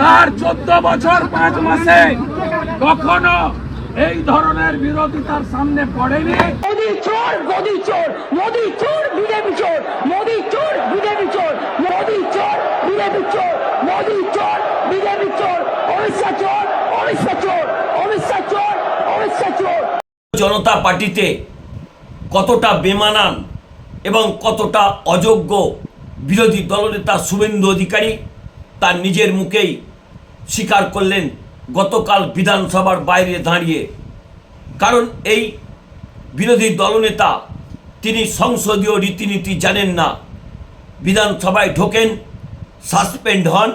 তার চোদ্দ বছর পাঁচ মাসে কখনো এই ধরনের বিরোধিতার সামনে পড়েনি। মোদি চোর মোদি চোর মোদি চোর বিজেপি চোর মোদি চোর বিজেপি চোর মোদি চোর বিজেপি চোর মোদি চোর বিজেপি চোর অমিত চোর অমিত চোর অমিত চোর অমিত চোর। জনতা পার্টিতে কতটা বেমানান এবং কতটা অযোগ্য বিরোধী দলনেতা শুভেন্দু অধিকারী তার নিজের মুখেই স্বীকার করলেন গতকাল বিধানসভার বাইরে দাঁড়িয়ে। কারণ এই বিরোধী দলনেতা, তিনি সংসদীয় রীতিনীতি জানেন না। বিধানসভায় ঢোকেন, সাসপেন্ড হন,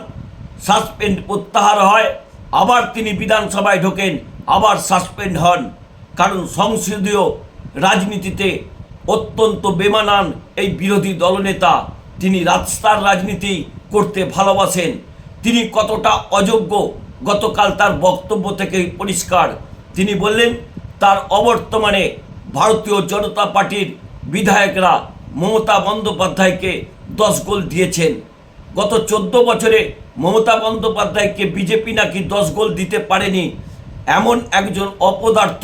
সাসপেন্ড প্রত্যাহার হয়, আবার তিনি বিধানসভায় ঢোকেন, আবার সাসপেন্ড হন। কারণ সংসদীয় রাজনীতিতে অত্যন্ত বেমানান এই বিরোধী দলনেতা, তিনি রাস্তার রাজনীতি করতে ভালোবাসেন। তিনি কতটা অযোগ্য, গতকাল তার বক্তব্য থেকেই পরিষ্কার। তিনি বললেন, তার অবর্তমানে ভারতীয় জনতা পার্টির বিধায়করা মমতা বন্দ্যোপাধ্যায়কে দশ গোল দিয়েছেন। গত চোদ্দ বছরে মমতা বন্দ্যোপাধ্যায়কে বিজেপি নাকি দশ গোল দিতে পারেনি, এমন একজন অপদার্থ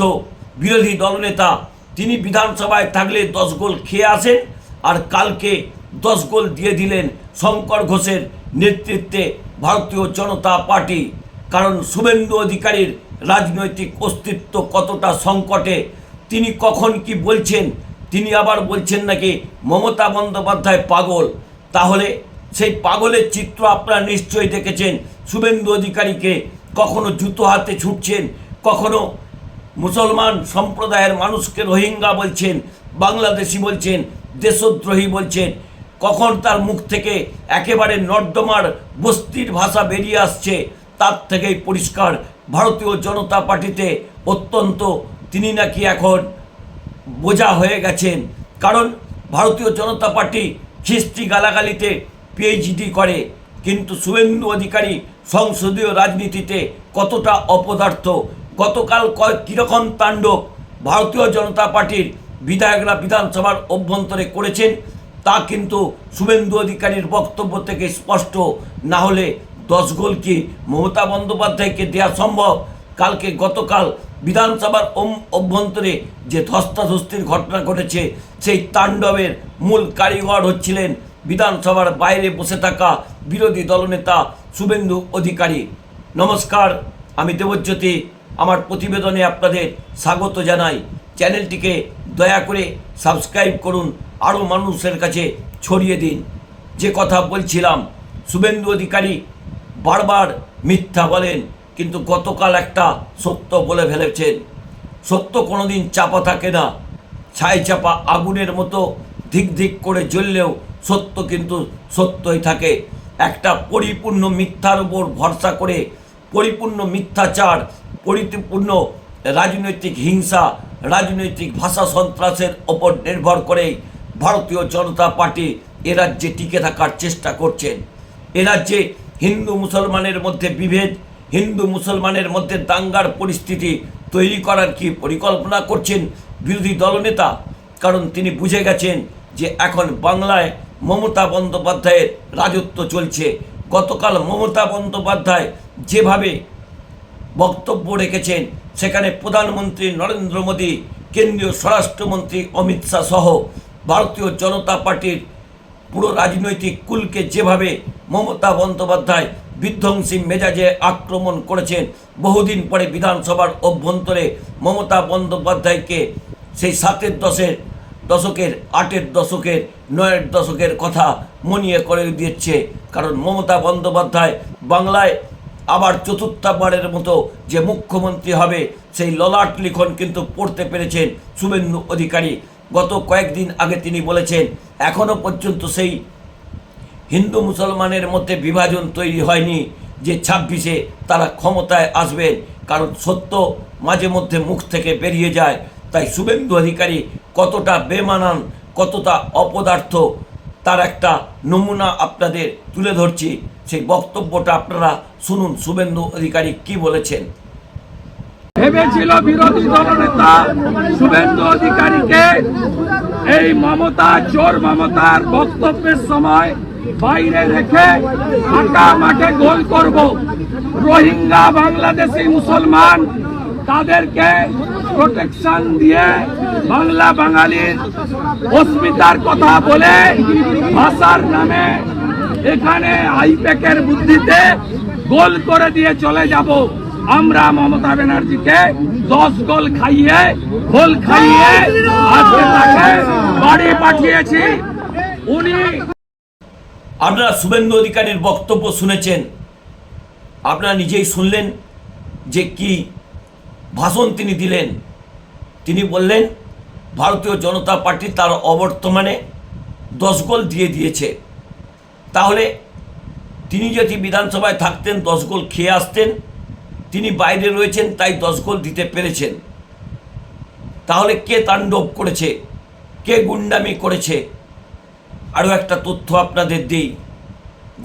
বিরোধী দলনেতা। তিনি বিধানসভায় থাকলে দশ গোল খেয়ে আসেন আর কালকে দশ গোল দিয়ে দিলেন। শঙ্কর ঘোষের নেতৃত্বে ভারতীয় জনতা পার্টি। কারণ শুভেন্দু অধিকারীর রাজনৈতিক অস্তিত্ব কতটা সংকটে, তিনি কখন কি বলছেন, তিনি আবার বলছেন নাকি মমতা বন্দ্যোপাধ্যায় পাগল। তাহলে সেই পাগলের চিত্র আপনারা নিশ্চয়ই দেখেছেন। শুভেন্দু অধিকারীকে কখনো জুতো হাতে ছুটছেন, কখনো মুসলমান সম্প্রদায়ের মানুষকে রোহিঙ্গা বলছেন, বাংলাদেশি বলছেন, দেশদ্রোহী বলছেন কখন তার মুখ থেকে একেবারে নর্দমার বস্তির ভাষা বেরিয়ে আসছে, তার থেকেই পরিষ্কার। ভারতীয় জনতা পার্টিতে অত্যন্ত তিনি নাকি এখন বোঝা হয়ে গেছেন। কারণ ভারতীয় জনতা পার্টি খিস্তি গালাগালিতে পিএইচডি করে, কিন্তু শুভেন্দু অধিকারী সংসদীয় রাজনীতিতে কতটা অপদার্থ, গতকাল কয় কীরকম তাণ্ডব ভারতীয় জনতা পার্টির বিধায়করা বিধানসভার অভ্যন্তরে করেছেন তা কিন্তু শুভেন্দু অধিকারীর বক্তব্য থেকে স্পষ্ট। না হলে দশ গোল কি মমতা বন্দ্যোপাধ্যায়কে দেওয়া সম্ভব? কালকে গতকাল বিধানসভার অভ্যন্তরে যে ধস্তাধস্তির ঘটনা ঘটেছে, সেই তাণ্ডবের মূল কারিগর হচ্ছিলেন বিধানসভার বাইরে বসে থাকা বিরোধী দলনেতা শুভেন্দু অধিকারী। নমস্কার, আমি দেবজ্যোতি। আমার প্রতিবেদনে আপনাদের স্বাগত জানাই। চ্যানেলটিকে দয়া করে সাবস্ক্রাইব করুন আরও মানুষের কাছে ছড়িয়ে দিন। যে কথা বলছিলাম, শুভেন্দু অধিকারী বারবার মিথ্যা বলেন, কিন্তু গতকাল একটা সত্য বলে ফেলেছেন। সত্য কোনোদিন চাপা থাকে না। ছাই চাপা আগুনের মতো ধিক ধিক করে জ্বললেও সত্য কিন্তু সত্যই থাকে। একটা পরিপূর্ণ মিথ্যার উপর ভরসা করে পরিপূর্ণ মিথ্যাচার, পরিপূর্ণ রাজনৈতিক হিংসা, রাজনৈতিক ভাষা সন্ত্রাসের ওপর নির্ভর করেই ভারতীয় জনতা পার্টি রাজ্যে টিকে থাকার চেষ্টা করছেন। রাজ্যে হিন্দু মুসলমানের মধ্যে বিভেদ, হিন্দু মুসলমানের মধ্যে দাঙ্গার পরিস্থিতি তৈরি করার কি পরিকল্পনা করছেন বিরোধী দলনেতা? কারণ তিনি বুঝে গেছেন যে এখন বাংলায় মমতা বন্দ্যোপাধ্যায়ের রাজত্ব চলছে। গতকাল মমতা বন্দ্যোপাধ্যায় যেভাবে বক্তব্য রেখেছেন, সেখানে প্রধানমন্ত্রী নরেন্দ্র মোদী, কেন্দ্রীয় স্বরাষ্ট্রমন্ত্রী অমিত শাহ সহ ভারতীয় জনতা পার্টির পুরো রাজনৈতিক কুলকে যেভাবে মমতা বন্দ্যোপাধ্যায় বিধ্বংসী মেজাজে আক্রমণ করেছেন, বহুদিন পরে বিধানসভার অভ্যন্তরে মমতা বন্দ্যোপাধ্যায়কে সেই সাতের দশের দশকের, আটের দশকের, নয়ের দশকের কথা মনিয়ে করে দিচ্ছে কারণ মমতা বন্দ্যোপাধ্যায় বাংলায় আবার চতুর্থবারের মতো যে মুখ্যমন্ত্রী হবে, সেই ললাট লিখন কিন্তু পড়তে পেরেছেন শুভেন্দু অধিকারী। গত কয়েকদিন আগে তিনি বলেছেন এখনও পর্যন্ত সেই হিন্দু মুসলমানের মধ্যে বিভাজন তৈরি হয়নি যে ছাব্বিশে তারা ক্ষমতায় আসবেন, কারণ সত্য মাঝে মধ্যে মুখ থেকে বেরিয়ে যায়। তাই শুভেন্দু অধিকারী কতটা বেমানান, কতটা অপদার্থ, তার একটা নমুনা আপনাদের তুলে ধরছি। সেই বক্তব্যটা আপনারা শুনুন, শুভেন্দু অধিকারী কি বলেছেন। ভেবেছিল বিরোধী দলনেতা শুভেন্দু অধিকারীকে এই মমতা, চোর মমতার বক্তব্যের সময় বাইরে রেখে ফাঁকা মাঠে গোল করব। রোহিঙ্গা, বাংলাদেশি মুসলমান, তাদেরকে প্রোটেকশন দিয়ে বাংলা বাঙালির অস্মিতার কথা বলে ভাষার নামে এখানে আইপ্যাকের বুদ্ধিতে গোল করে দিয়ে চলে যাব। আমরা মমতা ব্যানার্জিকে দশ গোল খাইয়ে গোল খাইয়ে আজকে তাকে বাড়ি পাঠিয়েছি। উনি আপনারা শুভেন্দু অধিকারীর বক্তব্য শুনেছেন। আপনারা নিজেই শুনলেন যে কি ভাষণ তিনি দিলেন। তিনি বললেন, ভারতীয় জনতা পার্টি তার অবর্তমানে দশ গোল দিয়ে দিয়েছে। তাহলে তিনি যদি বিধানসভায় থাকতেন, দশ গোল খেয়ে আসতেন তিনি বাইরে রয়েছেন, তাই দশ গোল দিতে পেরেছেন। তাহলে কে তাণ্ডব করেছে? কে গুন্ডামি করেছে? আরও একটা তথ্য আপনাদের দিই।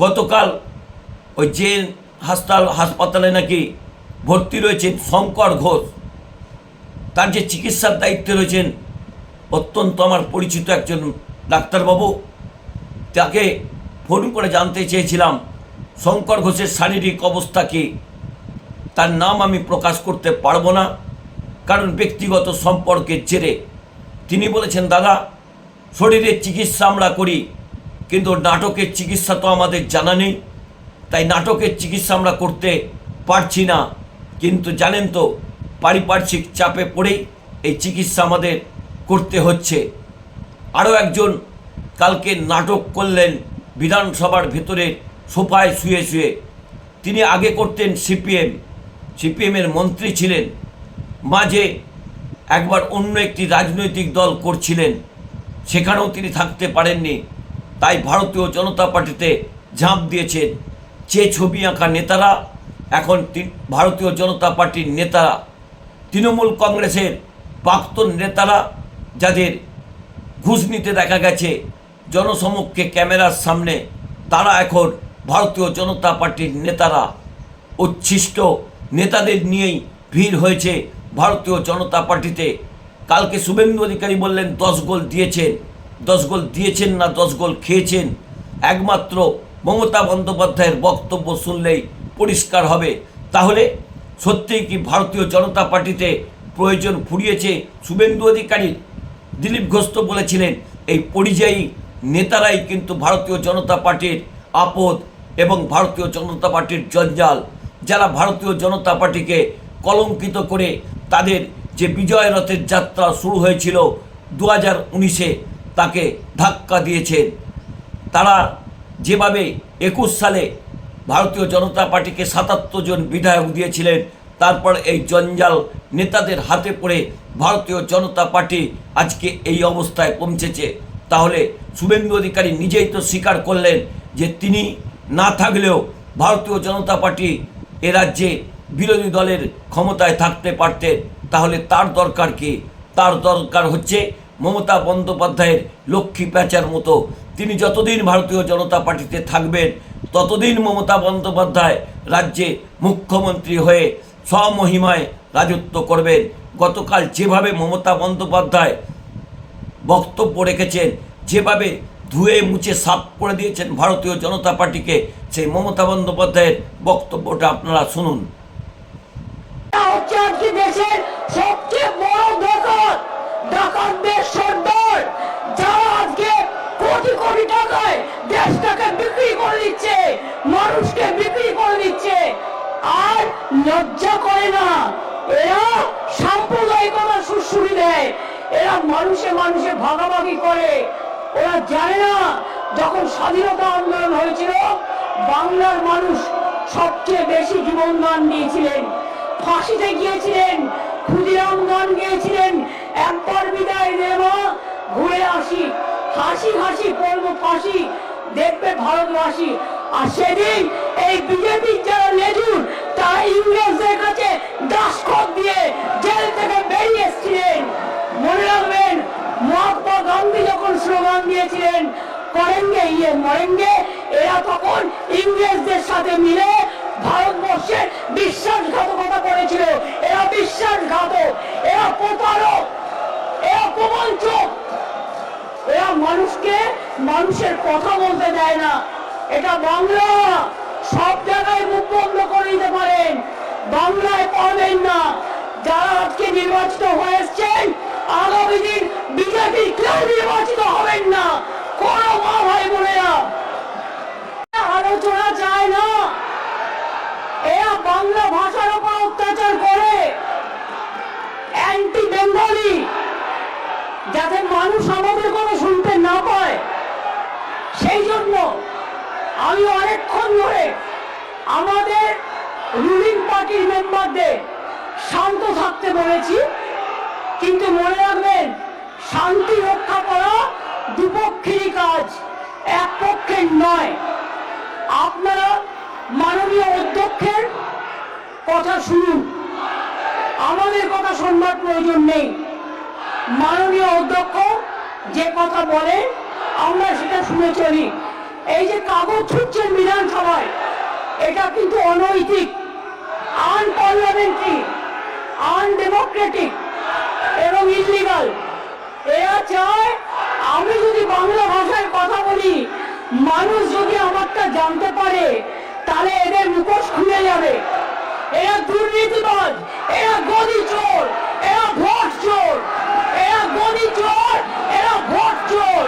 গতকাল ওই যে হাসপাতাল, হাসপাতালে নাকি ভর্তি রয়েছেন শঙ্কর ঘোষ। তার যে চিকিৎসার দায়িত্বে রয়েছেন অত্যন্ত আমার পরিচিত একজন ডাক্তারবাবু। তাকে ফোন করে জানতে চেয়েছিলাম, শঙ্কর ঘোষের শারীরিক অবস্থা কী? তার নাম আমি প্রকাশ করতে পারব না, কারণ ব্যক্তিগত সম্পর্কের জেরে। তিনি বলেছেন, দাদা শরীরের চিকিৎসা আমরা করি, কিন্তু নাটকের চিকিৎসা তো আমাদের জানা নেই। তাই নাটকের চিকিৎসা আমরা করতে পারছি না। কিন্তু জানেন তো, পারিপার্শ্বিক চাপে পড়েই এই চিকিৎসা আমাদের করতে হচ্ছে। আরও একজন কালকে নাটক করলেন বিধানসভার ভেতরে সোফায় শুয়ে শুয়ে। তিনি আগে করতেন সিপিএম সিপিএমের মন্ত্রী ছিলেন, মাঝে একবার অন্য একটি রাজনৈতিক দল করছিলেন, সেখানেও তিনি থাকতে পারেননি। তাই ভারতীয় জনতা পার্টিতে ঝাঁপ দিয়েছেন। যে ছবি আঁকা নেতারা, এখন ভারতীয় জনতা পার্টির নেতারা, তৃণমূল কংগ্রেসের প্রাক্তন নেতারা, যাদের ঘুষ নিতে দেখা গেছে জনসমক্ষে ক্যামেরার সামনে, তারা এখন ভারতীয় জনতা পার্টির নেতারা। উচ্ছিষ্ট নেতাদের নিয়েই ভিড় হয়েছে ভারতীয় জনতা পার্টিতে। কালকে শুভেন্দু অধিকারী বললেন, দশ গোল দিয়েছেন। দশ গোল দিয়েছেন না, দশ গোল খেয়েছেন। একমাত্র মমতা বন্দ্যোপাধ্যায়ের বক্তব্য শুনলেই পরিষ্কার হবে। তাহলে সত্যিই কি ভারতীয় জনতা পার্টিতে প্রয়োজন ফুরিয়েছে? শুভেন্দু অধিকারীর দিলীপ ঘোষ তো বলেছিলেন, এই পরিযায়ী নেতারাই কিন্তু ভারতীয় জনতা পার্টির আপদ এবং ভারতীয় জনতা পার্টির জঞ্জাল। যারা ভারতীয় জনতা পার্টিকে কলঙ্কিত করে তাদের যে বিজয় রথের যাত্রা শুরু হয়েছিল দু হাজার উনিশে তাকে ধাক্কা দিয়েছেন। তারা যেভাবে একুশ সালে ভারতীয় জনতা পার্টিকে সাতাত্তর জন বিধায়ক দিয়েছিলেন, তারপর এই জঞ্জাল নেতাদের হাতে পড়ে ভারতীয় জনতা পার্টি আজকে এই অবস্থায় পৌঁছেছে। তাহলে শুভেন্দু অধিকারী নিজেই তো স্বীকার করলেন যে তিনি না থাকলেও ভারতীয় জনতা পার্টি এ রাজ্যে বিরোধী দলের ক্ষমতায় থাকতে পারতেন তাহলে তার দরকার কি? তার দরকার হচ্ছে মমতা বন্দ্যোপাধ্যায়ের লক্ষ্মী প্যাঁচার মতো। তিনি যতদিন ভারতীয় জনতা পার্টিতে থাকবেন, ততদিন মমতা বন্দ্যোপাধ্যায় রাজ্যে মুখ্যমন্ত্রী হয়ে স্বমহিমায় রাজত্ব করবেন। গতকাল যেভাবে মমতা বন্দ্যোপাধ্যায় বক্তব্য রেখেছেন, যেভাবে ধুয়ে মুছে সাফ করে দিয়েছেন ভারতীয় জনতা পার্টিকে সেই মমতা বন্দ্যোপাধ্যায়ের বক্তব্যটা আপনারা শুনুন। ডাকাত ডাকাতদের কোটি টাকায় দেশটাকে বিক্রি করে দিচ্ছে মানুষকে বিক্রি করে দিচ্ছে আর লজ্জা করে না এরা সাম্প্রদায়িকতা সুশ্রুতি দেয়। এরা মানুষে মানুষে ভাগাভাগি করে। ওরা জানে না যখন স্বাধীনতা আন্দোলন হয়েছিল, বাংলার মানুষ সবচেয়ে বেশি জীবন দান দিয়েছিলেন। ফাঁসিতে গিয়েছিলেন, ক্ষুদিরাম গান গিয়েছিলেন, একবার বিদায় দেব ঘুরে আসি। হাসি হাসি পড়ব ফাঁসি দেখবে ভারতবাসী। আর সেদিন এই বিজেপির যারা লেজুর, তারা ইংরেজদের কাছে দাসকত দিয়ে জেল থেকে বেরিয়ে এসেছিলেন। মনে রাখবেন মহাত্মা গান্ধী যখন স্লোগান দিয়েছিলেন, করেঙ্গে ইয়ে মরেঙ্গে এরা তখন ইংরেজদের সাথে মিলে ভারতবর্ষের বিশ্বাসঘাতকতা করেছিল। এরা বিশ্বাসঘাতক, এরা প্রতারক, এরা প্রবঞ্চক। এরা মানুষকে মানুষের কথা বলতে দেয় না। এটা বাংলা। সব জায়গায় মুখ বন্ধ করে দিতে পারেন। বাংলায় পাবেন না। যারা আজকে নির্বাচিত হয়ে এসছেন আগামী দিন বিজেপির কেউ নির্বাচিত হবেন না। কোন মা ভাই বোনেরা। আলোচনা চায় না। এরা বাংলা ভাষার উপর অত্যাচার করে। অ্যান্টি বেঙ্গলি যাতে মানুষ আমাদের কথা শুনতে না পায়। সেই জন্য আমি অনেকক্ষণ ধরে আমাদের রুলিং পার্টির মেম্বারদের শান্ত থাকতে বলেছি। কিন্তু মনে রাখবেন, শান্তি রক্ষা করা দুপক্ষেরই কাজ, এক পক্ষের নয়। আপনারা মাননীয় অধ্যক্ষের কথা শুনুন। আমাদের কথা শুনবার প্রয়োজন নেই। মাননীয় অধ্যক্ষ যে কথা বলে, আমরা সেটা শুনে চলি। এই যে কাগজ ছুটছেন বিধানসভায়, এটা কিন্তু অনৈতিক, আনপার্লামেন্টারি আনডেমোক্রেটিক এবং ইলিগাল এরা চায়, আমি যদি বাংলা ভাষায় কথা বলি, মানুষ যদি আমারটা জানতে পারে, তাহলে এদের মুখোশ খুলে যাবে। এরা দুর্নীতিবাজ, এরা গদি চোর, এরা ভোট চোর, এরা গদি চোর, এরা ভোট চোর,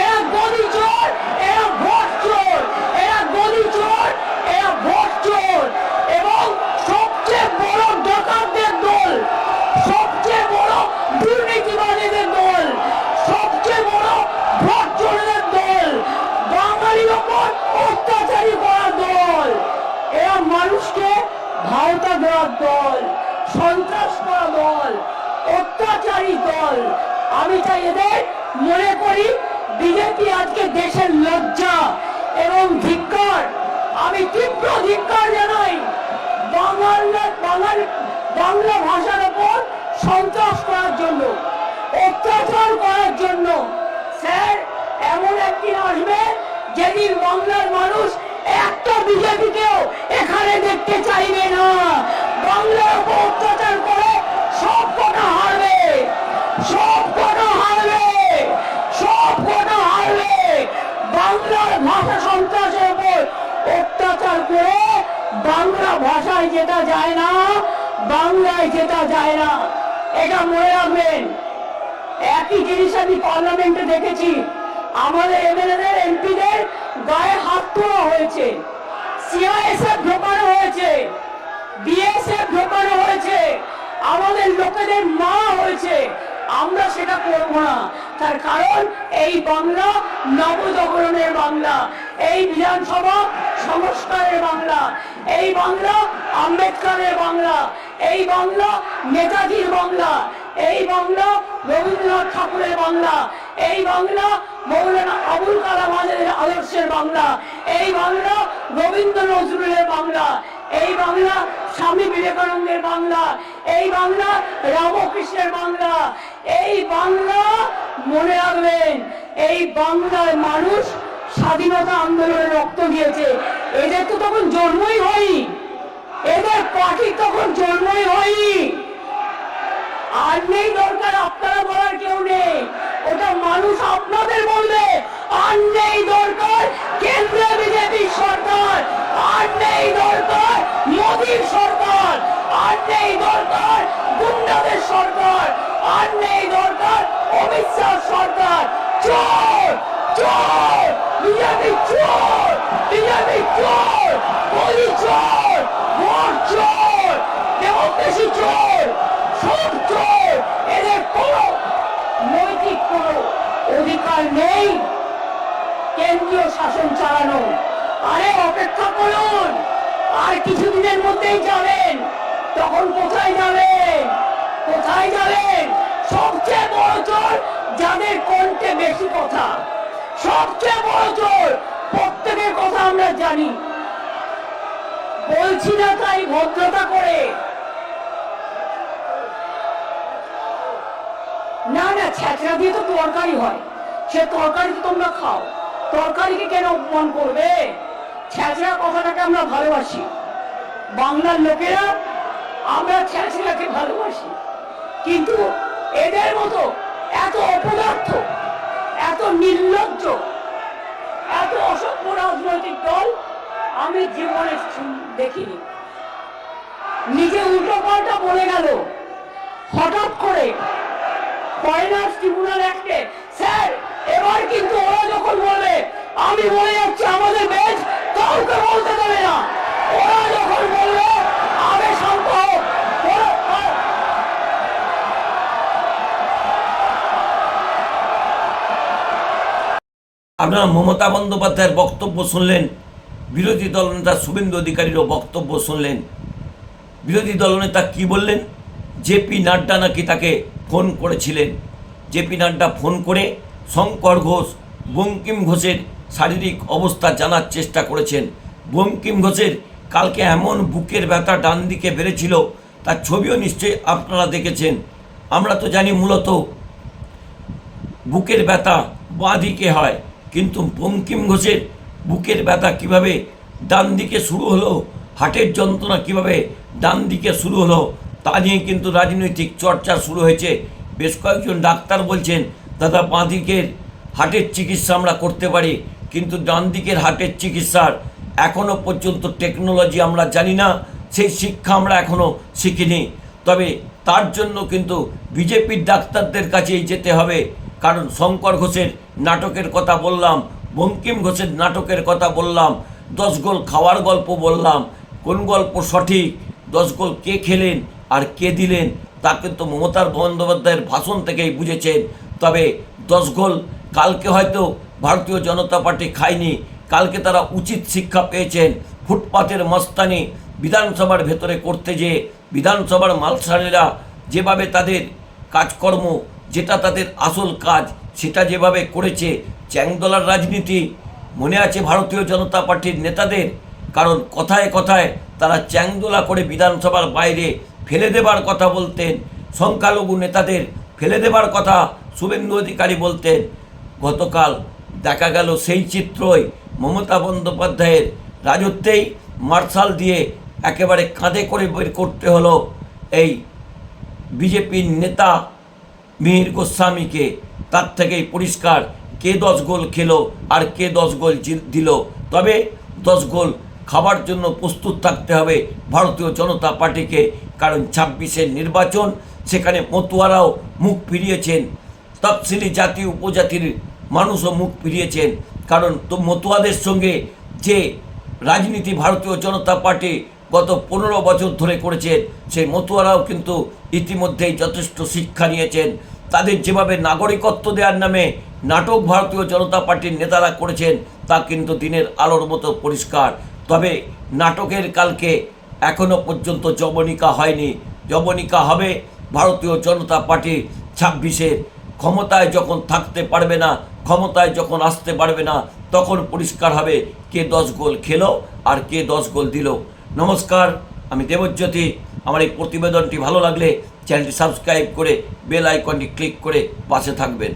এরা গদি চোর, এরা ভোট চোর, এরা গদি চোর, এরা মানুষকে ভাওতা দেওয়ার দল সন্ত্রাস করা দল, অত্যাচারী দল। আমি চাই এদের মনে করি বিজেপি আজকে দেশের লজ্জা এবং ধিক্কার। আমি তীব্র ধিক্কার জানাই বাংলা বাঙাল বাংলা ভাষার ওপর সন্ত্রাস করার জন্য, অত্যাচার করার জন্য। স্যার, এমন একদিন আসবে যেদিন বাংলার মানুষ একটা বিজেপিকেও এখানে দেখতে চাইবে না। বাংলার উপর অত্যাচার করে সব কটা হারবে। সব কটা হারবে। সব কটা হারবে। বাংলার ভাষা সন্ত্রাসের উপর অত্যাচার করে বাংলা ভাষায় যেটা যায় না, বাংলায় যেটা যায় না। এটা মনে রাখবেন। একই জিনিস আমি পার্লামেন্টে দেখেছি। আমাদের এমএলএদের এমপিদের গায়ে হাত তোলা হয়েছে। সিআইএসএফ ঢোকানো হয়েছে। বিএসএফ ঢোকানো হয়েছে। আমাদের লোকেদের মা হয়েছে। আমরা সেটা করব না। তার কারণ এই বাংলা নবজাগরণের বাংলা, এই বিধানসভা সংস্কারের বাংলা, এই বাংলা আম্বেদকরের বাংলা, এই বাংলা নেতাজির বাংলা, এই বাংলা রবীন্দ্রনাথ ঠাকুরের বাংলা এই বাংলা মৌলানা আবুল কালাম আজাদের আদর্শের বাংলা। এই বাংলা রবীন্দ্র নজরুলের বাংলা। এই বাংলা স্বামী বিবেকানন্দের বাংলা। এই বাংলা রামকৃষ্ণের বাংলা। এই বাংলা মনে রাখবেন, এই বাংলার মানুষ স্বাধীনতা আন্দোলনে রক্ত দিয়েছে। এদের তো তখন জন্মই হয়নি। এদের পার্টি তখন জন্মই হয়নি। আর নেই দরকার, আপনারা বলার কেউ নেই। ওটা মানুষ আপনাদের বলবে। আর নেই দরকার কেন্দ্রে বিজেপি সরকার। আর নেই দরকার মোদীর সরকার। আর নেই দরকার গুন্ডাদের সরকার। আর নেই দরকার অমিত শাহ সরকার। চোর চোর, বিজেপি চোর বিজেপি চোর, মোদী চোর ভোট চোর ডেমোক্রেসি চোর, সব চোর। এদের কোনো নৈতিক কোনো অধিকার নেই। কেন্দ্রীয় শাসন চালানো। আরে, অপেক্ষা করুন। আর কিছুদিনের মধ্যেই যাবেন। তখন কোথায় যাবেন? কোথায় যাবেন? সবচেয়ে বড় চোর যাদের কণ্ঠে বেশি কথা। সবচেয়ে বড় চোর প্রত্যেকের কথা আমরা জানি। বলছি না তাই ভদ্রতা করে। না না ছ্যাঁচড়া দিয়ে তো তরকারি হয়। সে তরকারি তো তোমরা খাও। তরকারিকে কেন অপমান করবে? ছ্যাঁচড়া কথাটাকে আমরা ভালোবাসি। বাংলার লোকেরা আমরা ছ্যাঁচড়াকে ভালোবাসি। কিন্তু এদের মতো এত অপদার্থ, এত নির্লজ্জ, এত অসভ্য রাজনৈতিক দল আমি জীবনে দেখিনি। নিজে উল্টো পাল্টা বলে গেল। হঠাৎ করে ফরেনার্স ট্রিব্যুনাল অ্যাক্টে স্যার, এবার কিন্তু ওরা যখন বলবে, আমি বলে যাচ্ছি আমাদের বেঞ্চ কাউকে বলতে দেবে না। ওরা যখন বলবে, আগে শান্ত আপনারা মমতা বন্দ্যোপাধ্যায়ের বক্তব্য শুনলেন, বিরোধী দলনেতা শুভেন্দু অধিকারীরও বক্তব্য শুনলেন। বিরোধী দলনেতা কি বললেন? জেপি নাড্ডা নাকি তাকে ফোন করেছিলেন। জেপি নাড্ডা ফোন করে শঙ্কর ঘোষ বঙ্কিম ঘোষের শারীরিক অবস্থা জানার চেষ্টা করেছেন। বঙ্কিম ঘোষের কালকে এমন বুকের ব্যথা ডান দিকে বেড়েছিল, তার ছবিও নিশ্চয়ই আপনারা দেখেছেন। আমরা তো জানি মূলত বুকের ব্যথা বাঁ দিকে হয়, কিন্তু বঙ্কিম ঘোষের বুকের ব্যথা কীভাবে ডান দিকে শুরু হলো হাটের যন্ত্রণা কীভাবে ডান দিকে শুরু হলো তা নিয়ে কিন্তু রাজনৈতিক চর্চা শুরু হয়েছে। বেশ কয়েকজন ডাক্তার বলছেন, দাদা বাঁ দিকের হার্টের চিকিৎসা আমরা করতে পারি, কিন্তু ডান দিকের হার্টের চিকিৎসার এখনও পর্যন্ত টেকনোলজি আমরা জানি না, সেই শিক্ষা আমরা এখনও শিখিনি। তবে তার জন্য কিন্তু বিজেপির ডাক্তারদের কাছেই যেতে হবে, কারণ শঙ্কর ঘোষের নাটকের কথা বললাম, বঙ্কিম ঘোষের নাটকের কথা বললাম, দশ গোল খাওয়ার গল্প বললাম, কোন গল্প সঠিক, দশ গোল কে খেলেন আর কে দিলেন? তা কিন্তু মমতার বন্দ্যোপাধ্যায়ের ভাষণ থেকেই বুঝেছেন। তবে দশ গোল কালকে হয়তো ভারতীয় জনতা পার্টি খায়নি। কালকে তারা উচিত শিক্ষা পেয়েছেন। ফুটপাতের মস্তানি বিধানসভার ভেতরে করতে যেয়ে বিধানসভার মালসারেরা যেভাবে তাদের কাজকর্ম, যেটা তাদের আসল কাজ, সেটা যেভাবে করেছে, চ্যাংদলার রাজনীতি, মনে আছে ভারতীয় জনতা পার্টির নেতাদের? কারণ কথায় কথায় তারা চ্যাংদোলা করে বিধানসভার বাইরে ফেলে দেবার কথা বলতেন, সংখ্যালঘু নেতাদের ফেলে দেবার কথা শুভেন্দু অধিকারী বলতেন। গতকাল দেখা গেল সেই চিত্রই মমতা বন্দ্যোপাধ্যায়ের রাজত্বেই মার্শাল দিয়ে একেবারে কাঁধে করে বের করতে হলো এই বিজেপির নেতা মিহির গোস্বামীকে। তার থেকেই পরিষ্কার কে দশ গোল খেলো আর কে দশ গোল দিল। তবে দশ গোল খাবার জন্য প্রস্তুত থাকতে হবে ভারতীয় জনতা পার্টিকে। কারণ ছাব্বিশের নির্বাচন, সেখানে মতুয়ারাও মুখ ফিরিয়েছেন। তফসিলি জাতি, উপজাতির মানুষও মুখ ফিরিয়েছেন। কারণ তো মতুয়াদের সঙ্গে যে রাজনীতি ভারতীয় জনতা পার্টি গত পনেরো বছর ধরে করেছেন, সেই মতুয়ারাও কিন্তু ইতিমধ্যেই যথেষ্ট শিক্ষা নিয়েছেন। তাদের যেভাবে নাগরিকত্ব দেওয়ার নামে নাটক ভারতীয় জনতা পার্টির নেতারা করেছেন, তা কিন্তু দিনের আলোর মতো পরিষ্কার। তবে নাটকের কালকে এখনও পর্যন্ত যবনিকা হয়নি। যবনিকা হবে ভারতীয় জনতা পার্টি ছাব্বিশের। ক্ষমতায় যখন থাকতে পারবে না, ক্ষমতায় যখন আসতে পারবে না, তখন পরিষ্কার হবে কে দশ গোল খেলো আর কে দশ গোল দিল। নমস্কার, আমি দেবজ্যোতি। আমার এই প্রতিবেদনটি ভালো লাগলে চ্যানেলটি সাবস্ক্রাইব করে বেল আইকনটি ক্লিক করে পাশে থাকবেন।